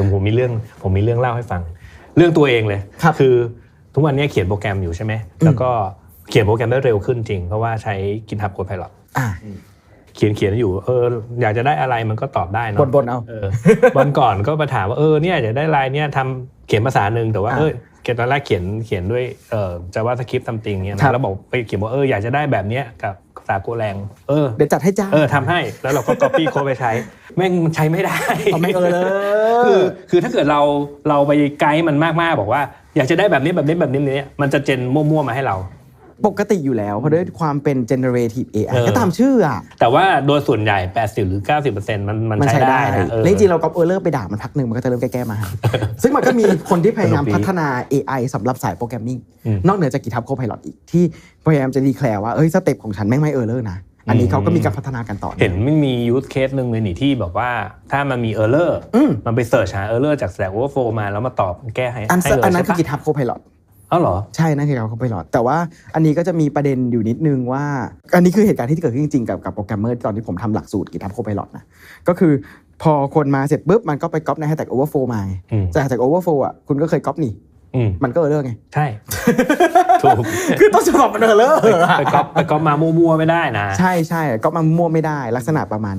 ผมผมมีเรื่องผมมีเรื่องเล่าให้ฟัง เรื่องตัวเองเลยครับอทุกวันนี้เขียนโปรแกรมอยู่ใช่ไหมแล้วก็เขียนโปรแกรมได้เร็วขึ้นจริง เพราะว่าใช้ GitHub Copilot อ่าเขียนเขียนอยู่เอออยากจะได้อะไรมันก็ตอบได้เนาะบ่นๆเอาเออวันก่อนก็มาถามว่าเออเนี่ยอยากได้ลายเนี่ยทำเขียนภาษาหนึ่งแต่ว่าอะเออ เขียนตอนแรกเขียนเขียนด้วยเอ่อจะว่าสคริปต์ทำติงเนี่ยครันะบแล้วบอกไปเขียนว่าเอออยากจะได้แบบเนี้ยกับภาษาโกแรงเออเดี๋ยวจัดให้จ้าเออทำให้แล้วเราก็ copy โค้ดไปใช้แม่งใช้ไม่ได้เอาไม่เออเลยคือคือถ้าเกิดเราเราไปไกด์มันมากๆบอกว่า อยากจะได้แบบนี้แบบนี้แบบนี้แบบนี้มันจะเจนมั่วๆมาให้เรา ปกติอยู่แล้วเพราะด้วยความเป็น generative AI เออก็ตามชื่ออะ แต่ว่าโดยส่วนใหญ่ 80 หรือ 90%มันมันมันใช้ใช้ได้ได้นะเออแล้วจริงๆเราก็เออเลอร์ไปด่ามันพักหนึ่งมันก็จะเริ่มแก้ๆมา ซึ่งมันก็มีคนที่พยายามสนุกดีพัฒนา AI สำหรับสายโปรแกรมมิ่งอืมนอกเหนือจาก GitHub Copilot อีกที่พยายามจะดีแคลร์ว่าเอ้ยสเต็ปของฉันแม่งไม่เออเลอร์นะอันนี้เขาก็มีการพัฒนากันต่อ เห็นไม่มียูสเคสหนึ่งเลยนี่ที่แบบว่าถ้ามันมีเออร์เลอร์อืมมันไปเสิร์ชหาเออร์เลอร์จาก Stack Overflow มาแล้วมาตอบแก้ให้อันให้เลยอันนั้นคือใช่ปะ GitHub Copilot อ้าวเหรอ ใช่นั่นคือ GitHub Copilot แต่ว่าอันนี้ก็จะมีประเด็นอยู่นิดนึงว่า อันนี้คือเหตุการณ์ที่เกิดขึ้นจริงๆกับกับโปรแกรมเมอร์ตอนที่ผมทำหลักสูตร GitHub Copilot นะก็คือพอคนมาเสร็จปุ๊บมันก็ไปก๊อปใน Hashtag Overflow มาไงอืมจาก Hashtag Overflow อะคุณก็เคยก๊อปนี่อืมมันก็เออเลอร์ไง ใช่ถูกคือต้นฉบับมันเออเลอร์ไปก๊อปไปก๊อปมามั่วๆไม่ได้นะ ใช่ใช่ก็มามั่วไม่ได้ลักษณะประมาณ